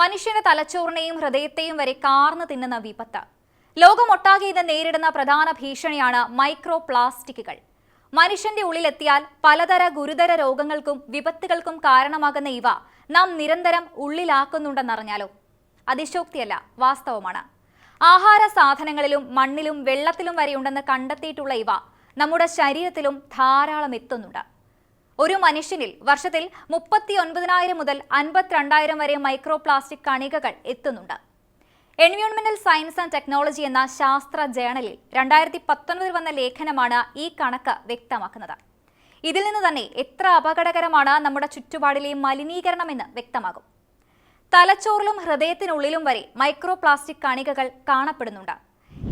മനുഷ്യന്റെ തലച്ചോറിനെയും ഹൃദയത്തെയും വരെ കാർന്നു തിന്നുന്ന വിപത്ത്. ലോകമൊട്ടാകെ ഇന്ന് നേരിടുന്ന പ്രധാന ഭീഷണിയാണ് മൈക്രോ പ്ലാസ്റ്റിക്കുകൾ മനുഷ്യന്റെ ഉള്ളിലെത്തിയാൽ പലതര ഗുരുതര രോഗങ്ങൾക്കും വിപത്തുകൾക്കും കാരണമാകുന്ന ഇവ നാം നിരന്തരം ഉള്ളിലാക്കുന്നുണ്ടെന്നറിഞ്ഞാലോ? അതിശോക്തിയല്ല വാസ്തവമാണ്. ആഹാര സാധനങ്ങളിലും മണ്ണിലും വെള്ളത്തിലും വരെയുണ്ടെന്ന് കണ്ടെത്തിയിട്ടുള്ള ഇവ നമ്മുടെ ശരീരത്തിലും ധാരാളം എത്തുന്നുണ്ട്. ഒരു മനുഷ്യനിൽ വർഷത്തിൽ മുപ്പത്തി ഒൻപതിനായിരം മുതൽ അൻപത്തിരണ്ടായിരം വരെ മൈക്രോ പ്ലാസ്റ്റിക് കണികകൾ എത്തുന്നുണ്ട്. എൻവയോൺമെന്റൽ സയൻസ് ആൻഡ് ടെക്നോളജി എന്ന ശാസ്ത്ര ജേണലിൽ രണ്ടായിരത്തി പത്തൊൻപതിൽ വന്ന ലേഖനമാണ് ഈ കണക്ക് വ്യക്തമാക്കുന്നത്. ഇതിൽ നിന്ന് തന്നെ എത്ര അപകടകരമാണ് നമ്മുടെ ചുറ്റുപാടിലെ മലിനീകരണമെന്ന് വ്യക്തമാകും. തലച്ചോറിലും ഹൃദയത്തിനുള്ളിലും വരെ മൈക്രോ പ്ലാസ്റ്റിക് കണികകൾ കാണപ്പെടുന്നുണ്ട്.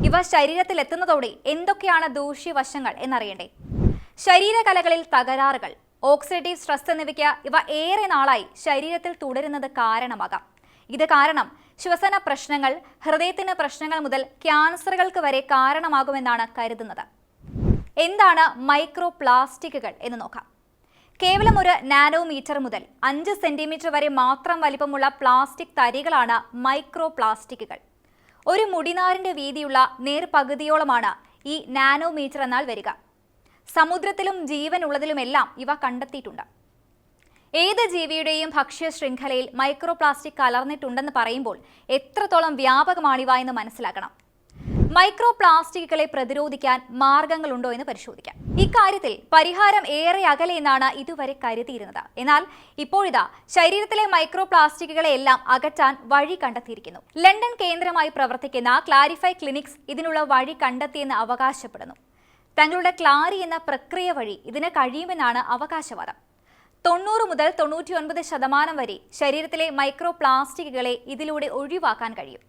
ഇവ ശരീരത്തിൽ എത്തുന്നതോടെ എന്തൊക്കെയാണ് ദൂഷ്യവശങ്ങൾ എന്നറിയണ്ടേ? ശരീരകലകളിൽ തകരാറുകൾ ഓക്സിഡേറ്റീവ് സ്ട്രെസ് എന്നിവയ്ക്ക് ഇവ ഏറെ നാളായി ശരീരത്തിൽ തുടരുന്നത് കാരണമാകാം. ഇത് കാരണം ശ്വസന പ്രശ്നങ്ങൾ ഹൃദയത്തിന് പ്രശ്നങ്ങൾ മുതൽ ക്യാൻസറുകൾക്ക് വരെ കാരണമാകുമെന്നാണ് കരുതുന്നത്. എന്താണ് മൈക്രോ പ്ലാസ്റ്റിക്കുകൾ എന്ന് നോക്കാം. കേവലം ഒരു നാനോമീറ്റർ മുതൽ അഞ്ച് സെന്റിമീറ്റർ വരെ മാത്രം വലിപ്പമുള്ള പ്ലാസ്റ്റിക് തരികളാണ് മൈക്രോ പ്ലാസ്റ്റിക്കുകൾ ഒരു മുടിനാരിന്റെ വീതിയുള്ള നേർപകുതിയോളമാണ് ഈ നാനോമീറ്റർ എന്നാൽ വരിക. സമുദ്രത്തിലും ജീവനുള്ളതിലുമെല്ലാം ഇവ കണ്ടെത്തിയിട്ടുണ്ട്. ഏത് ജീവിയുടെയും ഭക്ഷ്യ ശൃംഖലയിൽ മൈക്രോപ്ലാസ്റ്റിക് കലർന്നിട്ടുണ്ടെന്ന് പറയുമ്പോൾ എത്രത്തോളം വ്യാപകമാണിവ എന്ന് മനസ്സിലാക്കണം. മൈക്രോപ്ലാസ്റ്റിക്കുകളെ പ്രതിരോധിക്കാൻ മാർഗങ്ങളുണ്ടോ എന്ന് പരിശോധിക്കാം. ഇക്കാര്യത്തിൽ പരിഹാരം ഏറെ അകലെ എന്നാണ് ഇതുവരെ കരുതിയിരുന്നത്. എന്നാൽ ഇപ്പോഴിതാ ശരീരത്തിലെ മൈക്രോ പ്ലാസ്റ്റിക്കുകളെ എല്ലാം അകറ്റാൻ വഴി കണ്ടെത്തിയിരിക്കുന്നു. ലണ്ടൻ കേന്ദ്രമായി പ്രവർത്തിക്കുന്ന ക്ലാരിഫൈ ക്ലിനിക്സ് ഇതിനുള്ള വഴി കണ്ടെത്തിയെന്ന് അവകാശപ്പെടുന്നു. തങ്ങളുടെ ക്ലാരി എന്ന പ്രക്രിയ വഴി ഇതിന് കഴിയുമെന്നാണ് അവകാശവാദം. തൊണ്ണൂറ് മുതൽ തൊണ്ണൂറ്റി ഒൻപത് ശതമാനം വരെ ശരീരത്തിലെ മൈക്രോ പ്ലാസ്റ്റിക്കുകളെ ഇതിലൂടെ ഒഴിവാക്കാൻ കഴിയും.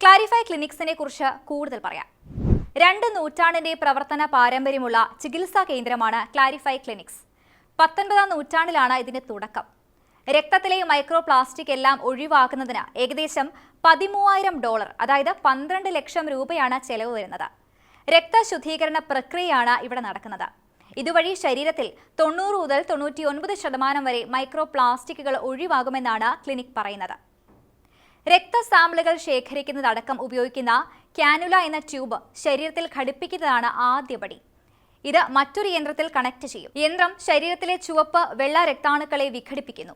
ക്ലാരിഫൈ ക്ലിനിക്സിനെ കുറിച്ച് കൂടുതൽ പറയാം. രണ്ട് നൂറ്റാണ്ടിന്റെ പ്രവർത്തന പാരമ്പര്യമുള്ള ചികിത്സാ കേന്ദ്രമാണ് ക്ലാരിഫൈ ക്ലിനിക്സ്. പത്തൊൻപതാം നൂറ്റാണ്ടിലാണ് ഇതിന്റെ തുടക്കം. രക്തത്തിലെ മൈക്രോ പ്ലാസ്റ്റിക് എല്ലാം ഒഴിവാക്കുന്നതിന് ഏകദേശം പതിമൂവായിരം ഡോളർ അതായത് പന്ത്രണ്ട് ലക്ഷം രൂപയാണ് ചെലവ് വരുന്നത്. രക്തശുദ്ധീകരണ പ്രക്രിയയാണ് ഇവിടെ നടക്കുന്നത്. ഇതുവഴി ശരീരത്തിൽ തൊണ്ണൂറ് മുതൽ തൊണ്ണൂറ്റി ഒൻപത് ശതമാനം വരെ മൈക്രോ പ്ലാസ്റ്റിക്കുകൾ ഒഴിവാകുമെന്നാണ് ക്ലിനിക് പറയുന്നത്. രക്തസാമ്പിളുകൾ ശേഖരിക്കുന്നതടക്കം ഉപയോഗിക്കുന്ന കാനുല എന്ന ട്യൂബ് ശരീരത്തിൽ ഘടിപ്പിക്കുന്നതാണ് ആദ്യപടി. ഇത് മറ്റൊരു യന്ത്രത്തിൽ കണക്ട് ചെയ്യും. യന്ത്രം ശരീരത്തിലെ ചുവപ്പ് വെള്ള രക്താണുക്കളെ വിഘടിപ്പിക്കുന്നു.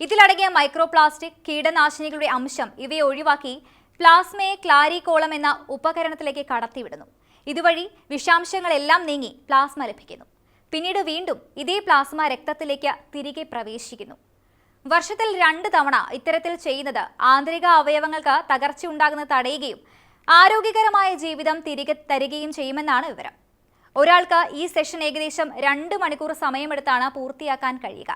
ഇതിലടങ്ങിയ മൈക്രോപ്ലാസ്റ്റിക് കീടനാശിനികളുടെ അംശം ഇവയെ ഒഴിവാക്കി പ്ലാസ്മയെ ക്ലാരികോളം എന്ന ഉപകരണത്തിലേക്ക് കടത്തിവിടുന്നു. ഇതുവഴി വിഷാംശങ്ങളെല്ലാം നീങ്ങി പ്ലാസ്മ ലഭിക്കുന്നു. പിന്നീട് വീണ്ടും ഇതേ പ്ലാസ്മ രക്തത്തിലേക്ക് തിരികെ പ്രവേശിക്കുന്നു. വർഷത്തിൽ രണ്ട് തവണ ഇത്തരത്തിൽ ചെയ്യുന്നത് ആന്തരിക അവയവങ്ങൾക്ക് തകർച്ച ഉണ്ടാകുന്നത് തടയുകയും ആരോഗ്യകരമായ ജീവിതം തിരികെ തരികയും ചെയ്യുമെന്നാണ് വിവരം. ഒരാൾക്ക് ഈ സെഷൻ ഏകദേശം രണ്ട് മണിക്കൂർ സമയമെടുത്താണ് പൂർത്തിയാക്കാൻ കഴിയുക.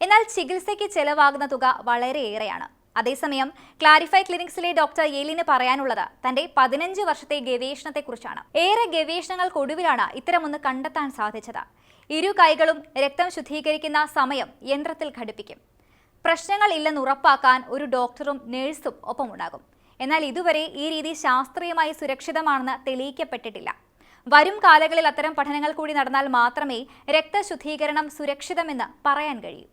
എന്നാൽ ചികിത്സയ്ക്ക് ചെലവാകുന്ന തുക വളരെയേറെയാണ്. അതേസമയം ക്ലാരിഫൈ ക്ലിനിക്സിലെ ഡോക്ടർ യേലിന് പറയാനുള്ളത് തന്റെ പതിനഞ്ച് വർഷത്തെ ഗവേഷണത്തെക്കുറിച്ചാണ്. ഏറെ ഗവേഷണങ്ങൾക്കൊടുവിലാണ് ഇത്തരമൊന്ന് കണ്ടെത്താൻ സാധിച്ചത്. ഇരു കൈകളും രക്തം ശുദ്ധീകരിക്കുന്ന സമയം യന്ത്രത്തിൽ ഘടിപ്പിക്കും. പ്രശ്നങ്ങൾ ഇല്ലെന്ന് ഉറപ്പാക്കാൻ ഒരു ഡോക്ടറും നഴ്സും ഒപ്പമുണ്ടാകും. എന്നാൽ ഇതുവരെ ഈ രീതി ശാസ്ത്രീയമായി സുരക്ഷിതമാണെന്ന് തെളിയിക്കപ്പെട്ടിട്ടില്ല. വരും കാലങ്ങളിൽ അത്തരം പഠനങ്ങൾ കൂടി നടന്നാൽ മാത്രമേ രക്തശുദ്ധീകരണം സുരക്ഷിതമെന്ന് പറയാൻ കഴിയൂ.